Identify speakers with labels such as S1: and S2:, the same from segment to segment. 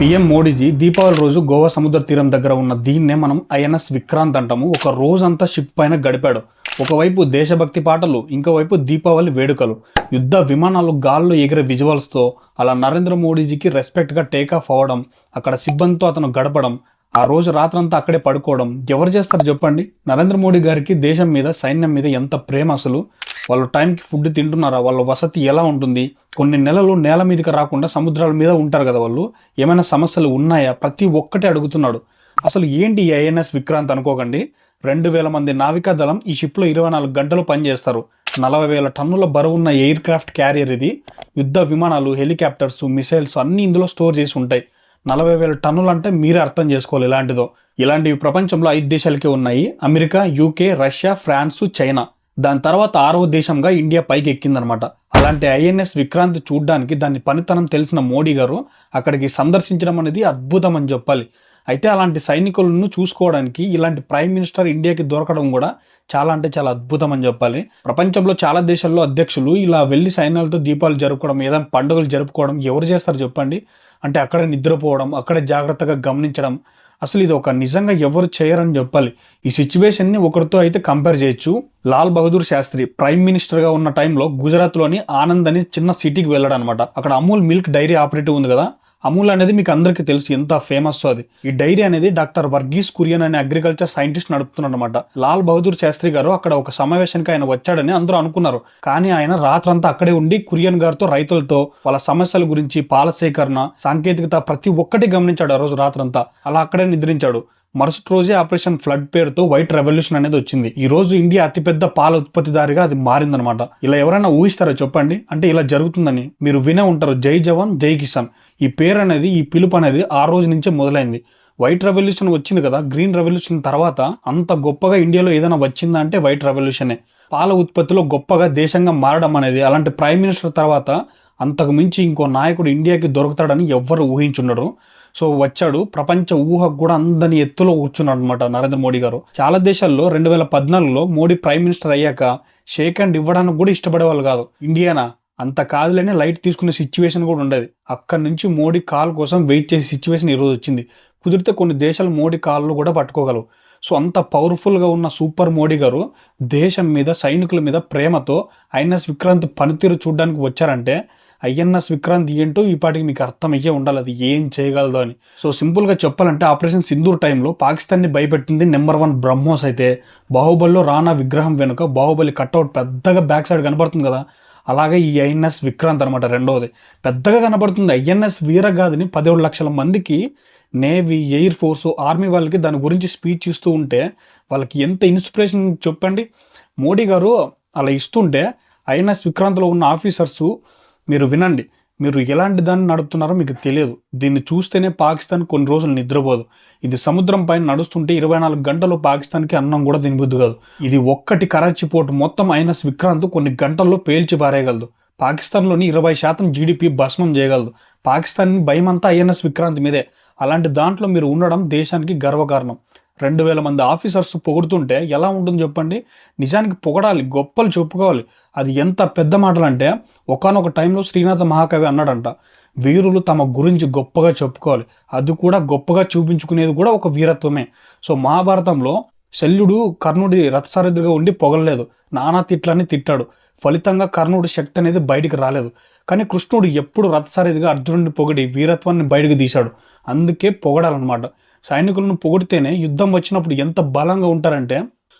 S1: PM Modiji Deepavali రోజు గోవా సముద్ర తీరం దగ్గర ఉన్న దీన్నే మనం ఐఎన్ఎస్ విక్రాంత్ అంటాము. ఒక రోజంతా షిప్ పైన గడిపాడు. ఒకవైపు దేశభక్తి పాటలు ఇంకోవైపు దీపావళి వేడుకలు. యుద్ధ విమానాలు గాల్లో ఎగిరే విజువల్స్తో అలా నరేంద్ర మోడీజీకి రెస్పెక్ట్గా టేకాఫ్ అవ్వడం అక్కడ సిబ్బందితో అతను గడపడం ఆ రోజు రాత్రంతా అక్కడే పడుకోవడం. ఎవరు చేస్తారు చెప్పండి? నరేంద్ర మోడీ గారికి దేశం మీద సైన్యం మీద ఎంత ప్రేమ అసలు? వాళ్ళు టైంకి ఫుడ్ తింటున్నారా? వాళ్ళ వసతి ఎలా ఉంటుంది? కొన్ని నెలలు నేల మీదకి రాకుండా సముద్రాల మీద ఉంటారు కదా వాళ్ళు. ఏమైనా సమస్యలు ఉన్నాయా? ప్రతి ఒక్కటే అడుగుతున్నాడు. అసలు ఏంటి ఐఎన్ఎస్ విక్రాంత్ అనుకోకండి. రెండు వేల మంది నావికా దళం ఈ షిప్లో ఇరవై నాలుగు గంటలు పనిచేస్తారు. నలభై వేల టన్నుల బరువున్న ఎయిర్ క్రాఫ్ట్ క్యారియర్ ఇది. యుద్ధ విమానాలు హెలికాప్టర్స్ మిసైల్స్ అన్నీ ఇందులో స్టోర్ చేసి ఉంటాయి. నలభై వేల టన్నులు అంటే మీరే అర్థం చేసుకోవాలి ఇలాంటిదో. ఇలాంటివి ప్రపంచంలో ఐదు దేశాలకే ఉన్నాయి. America UK Russia France China. దాని తర్వాత ఆరవ దేశంగా ఇండియా పైకి ఎక్కిందనమాట అలాంటి ఐఎన్ఎస్ విక్రాంత్ చూడ్డానికి దాని పనితనం తెలిసిన మోడీ గారు అక్కడికి సందర్శించడం అనేది అద్భుతం అని చెప్పాలి. అయితే అలాంటి సైనికులను చూసుకోవడానికి ఇలాంటి ప్రైమ్ మినిస్టర్ ఇండియాకి దొరకడం కూడా చాలా అంటే చాలా అద్భుతం అని చెప్పాలి. ప్రపంచంలో చాలా దేశాల్లో అధ్యక్షులు ఇలా వెళ్ళి సైన్యాలతో దీపాలు జరుపుకోవడం ఏదైనా పండుగలు జరుపుకోవడం ఎవరు చేస్తారు చెప్పండి? అంటే అక్కడ నిద్రపోవడం అక్కడే జాగ్రత్తగా గమనించడం. అసలు ఇది ఒక నిజంగా ఎవరు చేయరని చెప్పాలి. ఈ సిచ్యువేషన్ని ఒకరితో అయితే కంపేర్ చేయొచ్చు. లాల్ బహదూర్ శాస్త్రి ప్రైమ్ మినిస్టర్గా ఉన్న టైంలో గుజరాత్లోని ఆనంద్ అని చిన్న సిటీకి వెళ్ళాడు అనమాట అక్కడ అమూల్ మిల్క్ డైరీ ఆపరేటివ్ ఉంది కదా. అమూల్ అనేది మీకు అందరికీ తెలుసు ఎంత ఫేమస్ అది. ఈ డైరీ అనేది డాక్టర్ వర్గీస్ కురియన్ అనే అగ్రికల్చర్ సైంటిస్ట్ నడుపుతున్నాడు అనమాట లాల్ బహదూర్ శాస్త్రి గారు అక్కడ ఒక సమావేశానికి ఆయన వచ్చాడని అందరూ అనుకున్నారు. కానీ ఆయన రాత్రంతా అక్కడే ఉండి కురియన్ గారితో రైతులతో వాళ్ళ సమస్యల గురించి పాల సేకరణ సాంకేతికత ప్రతి ఒక్కటి గమనించాడు ఆ రోజు రాత్రంతా. అలా అక్కడే నిద్రించాడు. మరుసటి రోజే ఆపరేషన్ ఫ్లడ్ పేరుతో వైట్ రెవల్యూషన్ అనేది వచ్చింది. ఈ రోజు ఇండియా అతిపెద్ద పాల ఉత్పత్తిదారిగా అది మారిందనమాట ఇలా ఎవరైనా ఊహిస్తారో చెప్పండి? అంటే ఇలా జరుగుతుందని. మీరు వినే ఉంటారు. జై జవాన్ జై కిసాన్. ఈ పేరు అనేది ఈ పిలుపు అనేది ఆ రోజు నుంచే మొదలైంది. వైట్ రెవల్యూషన్ వచ్చింది కదా గ్రీన్ రెవల్యూషన్ తర్వాత అంత గొప్పగా ఇండియాలో ఏదైనా వచ్చిందా అంటే వైట్ రెవల్యూషనే పాల ఉత్పత్తిలో గొప్పగా దేశంగా మారడం అనేది అలాంటి ప్రైమ్ మినిస్టర్ తర్వాత అంతకు మించి ఇంకో నాయకుడు ఇండియాకి దొరుకుతాడని ఎవ్వరు ఊహించుండరు. సో వచ్చాడు. ప్రపంచ ఊహకు కూడా అందని ఎత్తులో కూర్చున్నాడు అనమాట నరేంద్ర మోడీ గారు. చాలా దేశాల్లో రెండు వేల పద్నాలుగులో మోడీ ప్రైమ్ మినిస్టర్ అయ్యాక షేక్ హ్యాండ్ ఇవ్వడానికి కూడా ఇష్టపడేవాళ్ళు కాదు. ఇండియానా అంత కాదులేని లైట్ తీసుకునే సిచ్యువేషన్ కూడా ఉండేది. అక్కడి నుంచి మోడీ కాల్ కోసం వెయిట్ చేసే సిచ్యువేషన్ ఈరోజు వచ్చింది. కుదిరితే కొన్ని దేశాలు మోడీ కాళ్ళు కూడా పట్టుకోగలవు. సో అంత పవర్ఫుల్గా ఉన్న సూపర్ మోడీ గారు దేశం మీద సైనికుల మీద ప్రేమతో ఐఎన్ఎస్ విక్రాంత్ పనితీరు చూడడానికి వచ్చారంటే ఐఎన్ఎస్ విక్రాంత్ ఏంటో ఈ పాటికి మీకు అర్థమయ్యే ఉండాలి. అది ఏం చేయగలదో అని. సో సింపుల్గా చెప్పాలంటే ఆపరేషన్ సింధూర్ టైంలో పాకిస్తాన్ని భయపెట్టింది నెంబర్ వన్ బ్రహ్మోస్ అయితే. బాహుబలిలో రానా విగ్రహం వెనుక బాహుబలి కట్అవుట్ పెద్దగా బ్యాక్ సైడ్ కనబడుతుంది కదా. అలాగే ఈ ఐఎన్ఎస్ విక్రాంత్ అనమాట రెండవది. పెద్దగా కనబడుతుంది ఐఎన్ఎస్ వీరగాదిని పదిహేడు లక్షల మందికి నేవీ ఎయిర్ ఫోర్స్ ఆర్మీ వాళ్ళకి దాని గురించి స్పీచ్ ఇస్తూ ఉంటే వాళ్ళకి ఎంత ఇన్స్పిరేషన్ చెప్పండి. మోడీ గారు అలా ఇస్తుంటే ఐఎన్ఎస్ విక్రాంత్లో ఉన్న ఆఫీసర్సు మీరు వినండి. మీరు ఎలాంటి దాన్ని నడుపుతున్నారో మీకు తెలియదు. దీన్ని చూస్తేనే పాకిస్తాన్ కొన్ని రోజులు నిద్రపోదు. ఇది సముద్రం పైన నడుస్తుంటే ఇరవై నాలుగు గంటలు పాకిస్తాన్కి అన్నం కూడా తినబుద్దు కాదు. ఇది ఒక్కటి కరాచీ పోర్టు మొత్తం ఐనస్ విక్రాంత్ కొన్ని గంటల్లో పేల్చి పారేయగలదు. పాకిస్తాన్లోని ఇరవై శాతం జీడిపి భస్మం చేయగలదు. పాకిస్తాన్ భయం అంతా ఐఎన్ఎస్ విక్రాంత్ మీదే. అలాంటి దాంట్లో మీరు ఉండడం దేశానికి గర్వకారణం. రెండు వేల మంది ఆఫీసర్స్ పొగుడుతుంటే ఎలా ఉంటుంది చెప్పండి? నిజానికి పొగడాలి గొప్పలు చెప్పుకోవాలి. అది ఎంత పెద్ద మాటలు అంటే ఒకనొక టైంలో శ్రీనాథ మహాకవి అన్నాడంట వీరులు తమ గురించి గొప్పగా చెప్పుకోవాలి. అది కూడా గొప్పగా చూపించుకునేది కూడా ఒక వీరత్వమే. సో మహాభారతంలో శల్యుడు కర్ణుడి రథసారథిగా ఉండి పొగలలేదు నానా తిట్లని తిట్టాడు. ఫలితంగా కర్ణుడి శక్తి అనేది బయటికి రాలేదు. కానీ కృష్ణుడు ఎప్పుడు రథసారథిగా అర్జునుడిని పొగిడి వీరత్వాన్ని బయటకు తీశాడు. అందుకే పొగడాలన్నమాట. సైనికులను పొగిడితేనే యుద్ధం వచ్చినప్పుడు ఎంత బలంగా ఉంటారంటే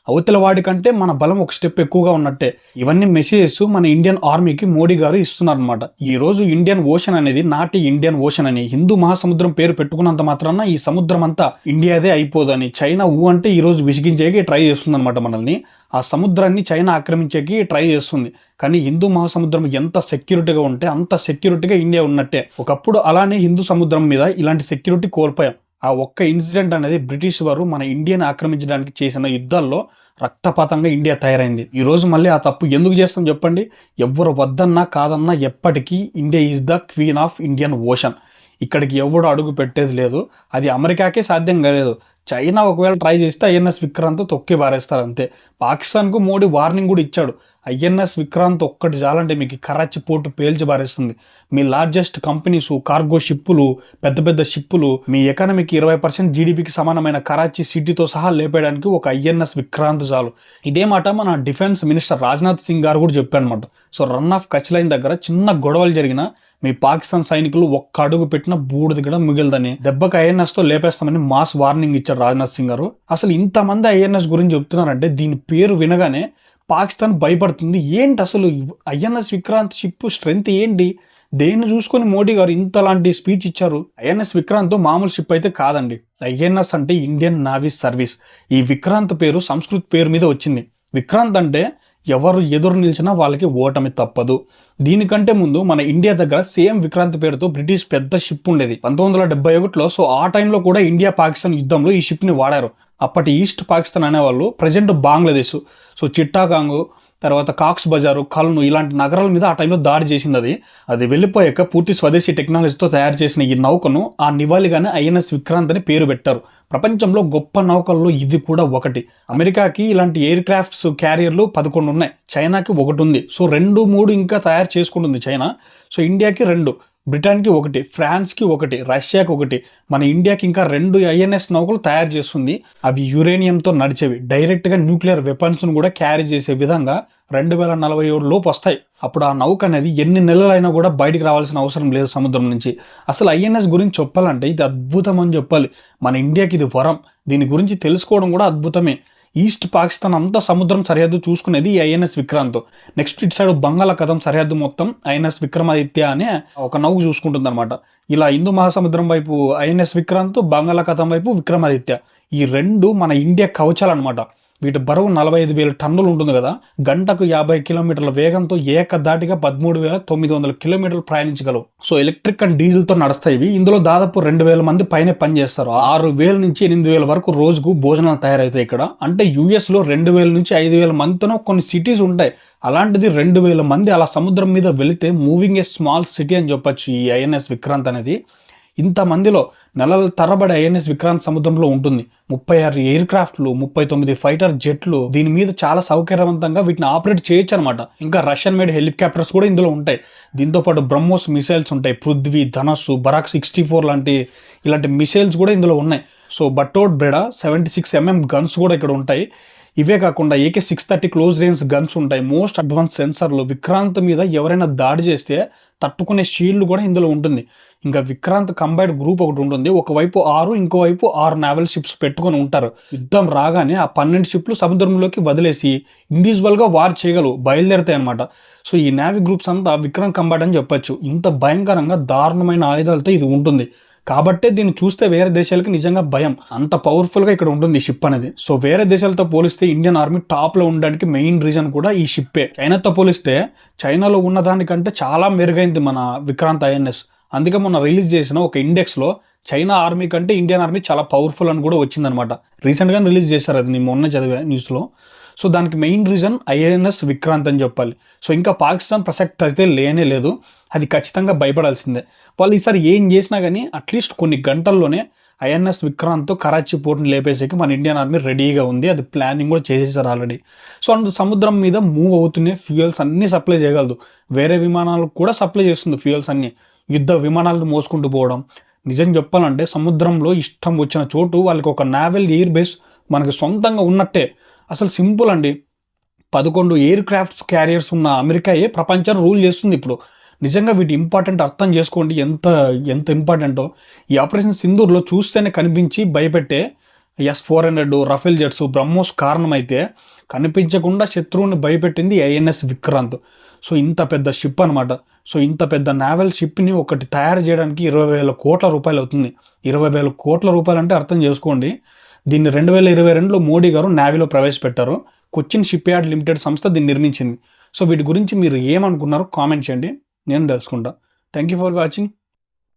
S1: అవతల వాడికంటే మన బలం ఒక స్టెప్ ఎక్కువగా ఉన్నట్టే. ఇవన్నీ మెసేజెస్ మన ఇండియన్ ఆర్మీకి మోడీ గారు ఇస్తున్నారనమాట ఈ రోజు ఇండియన్ ఓషన్ అనేది నాటి ఇండియన్ ఓషన్ అని హిందూ మహాసముద్రం పేరు పెట్టుకున్నంత మాత్రాన ఈ సముద్రం అంతా ఇండియాదే అయిపోదని చైనా ఊ అంటే ఈ రోజు విసిగించేకి ట్రై చేస్తుందన్నమాట మనల్ని. ఆ సముద్రాన్ని చైనా ఆక్రమించేకి ట్రై చేస్తుంది. కానీ హిందూ మహాసముద్రం ఎంత సెక్యూరిటీగా ఉంటే అంత సెక్యూరిటీగా ఇండియా ఉన్నట్టే. ఒకప్పుడు అలానే హిందూ సముద్రం మీద ఇలాంటి సెక్యూరిటీ కోల్పోయాం. ఆ ఒక్క ఇన్సిడెంట్ అనేది బ్రిటిష్ వారు మన ఇండియాని ఆక్రమించడానికి చేసిన యుద్ధాల్లో రక్తపాతంగా ఇండియా తయారైంది. ఈ రోజు మళ్ళీ ఆ తప్పు ఎందుకు చేస్తాం చెప్పండి. ఎవరు వద్దన్నా కాదన్నా ఎప్పటికీ India is the queen of Indian ocean. ఇక్కడికి ఎవడు అడుగు పెట్టేది లేదు. అది అమెరికాకే సాధ్యం కాలేదు. చైనా ఒకవేళ ట్రై చేస్తే ఐఎన్ఎస్ విక్రాంత్ తొక్కి పారేస్తారు అంతే. పాకిస్తాన్కు మోడీ వార్నింగ్ కూడా ఇచ్చాడు. ఐఎన్ఎస్ విక్రాంత్ ఒక్కటి చాలంటే మీకు కరాచీ పోర్టు పేల్చి పారేస్తుంది. మీ లార్జెస్ట్ కంపెనీస్ కార్గో షిప్పులు పెద్ద పెద్ద షిప్పులు మీ ఎకానమీకి ఇరవై పర్సెంట్ జీడిపికి సమానమైన కరాచీ సిటీతో సహా లేపేయడానికి ఒక ఐఎన్ఎస్ విక్రాంత్ చాలు. ఇదే మాట మన డిఫెన్స్ మినిస్టర్ రాజ్నాథ్ సింగ్ గారు కూడా చెప్పారనమాట so Rann of Kutch line దగ్గర చిన్న గొడవలు జరిగిన మీ పాకిస్తాన్ సైనికులు ఒక్క అడుగు పెట్టిన బూడిది కూడా మిగిలిదని. దెబ్బకి ఐఎన్ఎస్తో లేపేస్తామని మాస్ వార్నింగ్ ఇచ్చారు రాజ్నాథ్ సింగ్ గారు. అసలు ఇంతమంది ఐఎన్ఎస్ గురించి చెప్తున్నారంటే దీని పేరు వినగానే పాకిస్తాన్ భయపడుతుంది. ఏంటి అసలు ఐఎన్ఎస్ విక్రాంత్ షిప్ స్ట్రెంగ్త్ ఏంటి? దేన్ని చూసుకొని మోడీ గారు ఇంతలాంటి స్పీచ్ ఇచ్చారు? ఐఎన్ఎస్ విక్రాంత్ మామూలు షిప్ అయితే కాదండి. ఐఎన్ఎస్ అంటే ఇండియన్ నావీ సర్వీస్. ఈ విక్రాంత్ పేరు సంస్కృత్ పేరు మీద వచ్చింది. విక్రాంత్ అంటే ఎవరు ఎదురు నిలిచినా వాళ్ళకి ఓటమి తప్పదు. దీనికంటే ముందు మన ఇండియా దగ్గర సేమ్ విక్రాంత్ పేరుతో బ్రిటిష్ పెద్ద షిప్ ఉండేది. పంతొమ్మిది వందల డెబ్బై ఒకటిలో సో ఆ టైంలో కూడా ఇండియా పాకిస్తాన్ యుద్ధంలో ఈ షిప్ని వాడారు. అప్పటి ఈస్ట్ పాకిస్తాన్ అనేవాళ్ళు ప్రజెంట్ బంగ్లాదేశ్. సో చిట్టాగాంగ్ తర్వాత కాక్స్ బజారు కల్ను ఇలాంటి నగరాల మీద ఆ టైంలో దాడి చేసింది అది అది వెళ్ళిపోయాక పూర్తి స్వదేశీ టెక్నాలజీతో తయారు చేసిన ఈ నౌకను ఆ నివాళిగానే ఐఎన్ఎస్ విక్రాంత్ అని పేరు పెట్టారు. ప్రపంచంలో గొప్ప నౌకల్లో ఇది కూడా ఒకటి. అమెరికాకి ఇలాంటి ఎయిర్ క్రాఫ్ట్స్ క్యారియర్లు పదకొండు ఉన్నాయి చైనాకి ఒకటి ఉంది. సో రెండు మూడు ఇంకా తయారు చేసుకుంటుంది చైనా. సో ఇండియాకి రెండు. బ్రిటన్కి ఒకటి ఫ్రాన్స్కి ఒకటి రష్యాకి ఒకటి మన ఇండియాకి ఇంకా రెండు ఐఎన్ఎస్ నౌకలు తయారు చేస్తుంది. అవి యురేనియంతో నడిచేవి. డైరెక్ట్గా న్యూక్లియర్ వెపన్స్ను కూడా క్యారీ చేసే విధంగా రెండు వేల నలభై ఏడు లోపు వస్తాయి. అప్పుడు ఆ నౌక అనేది ఎన్ని నెలలైనా కూడా బయటికి రావాల్సిన అవసరం లేదు సముద్రం నుంచి. అసలు ఐఎన్ఎస్ గురించి చెప్పాలంటే ఇది అద్భుతం అని చెప్పాలి. మన ఇండియాకి ఇది వరం. దీని గురించి తెలుసుకోవడం కూడా అద్భుతమే. ఈస్ట్ పాకిస్తాన్ అంతా సముద్రం సరిహద్దు చూసుకునేది ఈ ఐఎన్ఎస్ విక్రాంత్ నెక్స్ట్ ఇటు సైడ్ బంగాళాఖాతం సరిహద్దు మొత్తం ఐఎన్ఎస్ విక్రమాదిత్య అనే ఒక నౌక చూసుకుంటుంది అనమాట ఇలా హిందూ మహాసముద్రం వైపు ఐఎన్ఎస్ విక్రాంత్ బంగాళాఖాతం వైపు విక్రమాదిత్య. ఈ రెండు మన ఇండియా కవచాలన్నమాట. అనమాట వీటి బరువు నలభై ఐదు వేల టన్నులు ఉంటుంది కదా. గంటకు యాభై కిలోమీటర్ల వేగంతో ఏకదాటిగా పదమూడు వేల తొమ్మిది వందల కిలోమీటర్లు ప్రయాణించగలవు. సో ఎలక్ట్రిక్ అండ్ డీజిల్తో నడుస్తాయి ఇవి. ఇందులో దాదాపు రెండు వేల మంది పైన పనిచేస్తారు. ఆరు వేల నుంచి ఎనిమిది వేల వరకు రోజుకు భోజనాలు తయారవుతాయి ఇక్కడ. అంటే యుఎస్లో రెండు వేల నుంచి ఐదు వేల మందితోనో కొన్ని సిటీస్ ఉంటాయి. అలాంటిది రెండు వేల మంది అలా సముద్రం మీద వెళితే మూవింగ్ ఏ స్మాల్ సిటీ అని చెప్పొచ్చు ఈ ఐఎన్ఎస్ విక్రాంత్ అనేది. ఇంతమందిలో నెలల తరబడి ఐఎన్ఎస్ విక్రాంత్ సముద్రంలో ఉంటుంది. ముప్పై ఆరు ఎయిర్ క్రాఫ్ట్లు ముప్పై తొమ్మిది ఫైటర్ జెట్లు దీని మీద చాలా సౌకర్యవంతంగా వీటిని ఆపరేట్ చేయొచ్చు అనమాట ఇంకా రష్యన్ మేడ్ హెలికాప్టర్స్ కూడా ఇందులో ఉంటాయి. దీంతో పాటు బ్రహ్మోస్ మిసైల్స్ ఉంటాయి. పృథ్వీ ధనస్సు బరాక్ సిక్స్టీ ఫోర్ లాంటి ఇలాంటి మిసైల్స్ కూడా ఇందులో ఉన్నాయి. సో బట్టోడ్ Breda seventy six mm guns కూడా ఇక్కడ ఉంటాయి. ఇవే కాకుండా AK six thirty close range guns ఉంటాయి. మోస్ట్ అడ్వాన్స్ సెన్సర్లు విక్రాంత్ మీద ఎవరైనా దాడి చేస్తే తట్టుకునే షీల్డ్ కూడా ఇందులో ఉంటుంది. ఇంకా విక్రాంత్ కంబైడ్ గ్రూప్ ఒకటి ఉంటుంది. ఒకవైపు ఆరు ఇంకోవైపు ఆరు నావల్ షిప్స్ పెట్టుకొని ఉంటారు. యుద్ధం రాగానే ఆ పన్నెండు షిప్లు సముద్రంలోకి వదిలేసి ఇండివిజువల్గా వార్ చేయగలవు బయలుదేరుతాయి అనమాట సో ఈ నావీ గ్రూప్స్ అంతా విక్రమ్ కంబైడ్ అని చెప్పొచ్చు. ఇంత భయంకరంగా దారుణమైన ఆయుధాలతో ఇది ఉంటుంది. కాబట్టే దీన్ని చూస్తే వేరే దేశాలకి నిజంగా భయం. అంత పవర్ఫుల్గా ఇక్కడ ఉంటుంది షిప్ అనేది. సో వేరే దేశాలతో పోలిస్తే ఇండియన్ ఆర్మీ టాప్లో ఉండడానికి మెయిన్ రీజన్ కూడా ఈ షిప్పే చైనాతో పోలిస్తే చైనాలో ఉన్న దానికంటే చాలా మెరుగైంది మన విక్రాంత్ ఐఎన్ఎస్ అందుకే మొన్న రిలీజ్ చేసిన ఒక ఇండెక్స్లో చైనా ఆర్మీ కంటే ఇండియన్ ఆర్మీ చాలా పవర్ఫుల్ అని కూడా వచ్చిందనమాట. రీసెంట్గా రిలీజ్ చేశారు అది నేను మొన్న చదివా న్యూస్లో సో దానికి మెయిన్ రీజన్ ఐఎన్ఎస్ విక్రాంత్ అని చెప్పాలి. సో ఇంకా పాకిస్తాన్ ప్రసక్తి అయితే లేనే లేదు. అది ఖచ్చితంగా భయపడాల్సిందే. వాళ్ళు ఈసారి ఏం చేసినా కానీ అట్లీస్ట్ కొన్ని గంటల్లోనే ఐఎన్ఎస్ విక్రాంత్తో కరాచీ పోర్ట్ని లేపేసేకి మన ఇండియన్ ఆర్మీ రెడీగా ఉంది. అది ప్లానింగ్ కూడా చేసేసారు ఆల్రెడీ. సో అందు సముద్రం మీద మూవ్ అవుతున్నాయి ఫ్యూయల్స్ అన్నీ సప్లై చేయగలదు. వేరే విమానాలకు కూడా సప్లై చేస్తుంది ఫ్యూయల్స్ అన్నీ. యుద్ధ విమానాలను మోసుకుంటూ పోవడం. నిజం చెప్పాలంటే సముద్రంలో ఇష్టం వచ్చిన చోటు వాళ్ళకి ఒక నావెల్ ఎయిర్ బేస్ మనకి సొంతంగా ఉన్నట్టే. అసలు సింపుల్ అండి. పదకొండు ఎయిర్ క్రాఫ్ట్స్ క్యారియర్స్ ఉన్న అమెరికాయే ప్రపంచాన్ని రూల్ చేస్తుంది ఇప్పుడు. నిజంగా వీటి ఇంపార్టెంట్ అర్థం చేసుకోండి. ఎంత ఎంత ఇంపార్టెంటో. ఈ ఆపరేషన్ సింధూర్లో చూస్తేనే కనిపించి భయపెట్టే S four hundred Rafale jets BrahMos కారణమైతే కనిపించకుండా శత్రువుని భయపెట్టింది ఐఎన్ఎస్ విక్రాంత్. సో ఇంత పెద్ద షిప్ అనమాట సో ఇంత పెద్ద నావెల్ షిప్ని ఒకటి తయారు చేయడానికి ఇరవై వేల కోట్ల రూపాయలు అవుతుంది ఇరవై వేల కోట్ల రూపాయలు అంటే అర్థం చేసుకోండి. దీన్ని రెండు వేల ఇరవై రెండులో మోడీ గారు నావీలో ప్రవేశపెట్టారు. కొచ్చిన్ షిప్ యార్డ్ లిమిటెడ్ సంస్థ దీన్ని నిర్మించింది. సో వీటి గురించి మీరు ఏమనుకున్నారో కామెంట్ చేయండి. నేను తెలుసుకుంటా. Thank you for watching.